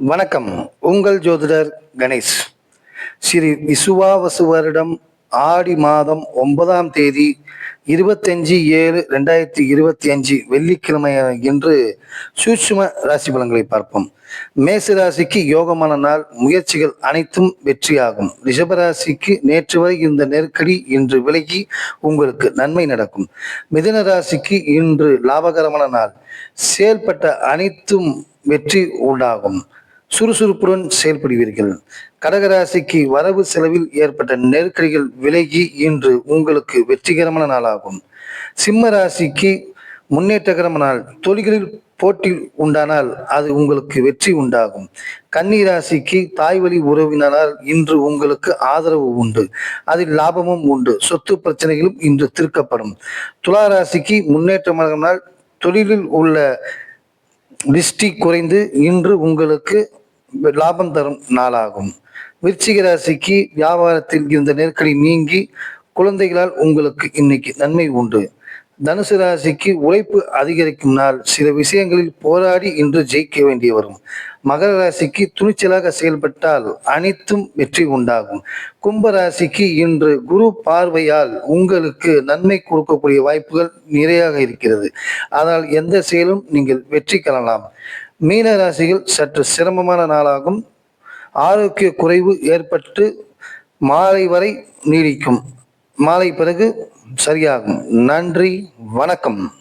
வணக்கம். உங்கள் ஜோதிடர் கணேஷ். ஸ்ரீ விசுவாவசு வருடம் ஆடி மாதம் ஒன்பதாம் தேதி இருபத்தஞ்சு ஏழு ரெண்டாயிரத்தி இருபத்தி அஞ்சு வெள்ளிக்கிழமை என்று சூட்சும ராசி பலன்களை பார்ப்போம். மேச ராசிக்கு யோகமான நாள் முயற்சிகள் அனைத்தும் வெற்றியாகும். ரிஷபராசிக்கு நேற்று வரை இந்த நெருக்கடி இன்று விலகி உங்களுக்கு நன்மை நடக்கும். மிதன ராசிக்கு இன்று லாபகரமான நாள். செயல்பட்ட அனைத்தும் வெற்றி உண்டாகும். சுறுசுறுப்புடன் செயல்படுவீர்கள். கடகராசிக்கு வரவு செலவில் ஏற்பட்ட நெருக்கடிகள் விலகி இன்று உங்களுக்கு வெற்றிகரமான நாளாகும். சிம்ம ராசிக்கு முன்னேற்றகரமான நாள். தொழில்களில் போட்டி உண்டானால் அது உங்களுக்கு வெற்றி உண்டாகும். கன்னி ராசிக்கு தாய் வழி உறவினரால் இன்று உங்களுக்கு ஆதரவு உண்டு. அதில் லாபமும் உண்டு. சொத்து பிரச்சனைகளும் இன்று திருக்கப்படும். துலா ராசிக்கு முன்னேற்றமான நாள் தொழிலில் உள்ள திருஷ்டி குறைந்து இன்று உங்களுக்கு லாபம் தரும் நாளாகும். விருச்சிக ராசிக்கு வியாபாரத்தில் இருந்த நெருக்கடி நீங்கி குழந்தைகளால் உங்களுக்கு இன்னைக்கு நன்மை உண்டு. தனுசு ராசிக்கு உழைப்பு அதிகரிக்கும் நாள். சில விஷயங்களில் போராடி இன்று ஜெயிக்க வேண்டி வரும். மகர ராசிக்கு துணிச்சலாக செயல்பட்டால் அனைத்தும் வெற்றி உண்டாகும். கும்ப ராசிக்கு இன்று குரு பார்வையால் உங்களுக்கு நன்மை கொடுக்கக்கூடிய வாய்ப்புகள் நிறையாக இருக்கிறது. ஆனால் எந்த செயலும் நீங்கள் வெற்றி காணலாம். மீன ராசியில் சற்று சிரமமான நாளாகும். ஆரோக்கிய குறைவு ஏற்பட்டு மாலை வரை நீடிக்கும். மாலை பிறகு சரியாகும். நன்றி வணக்கம்.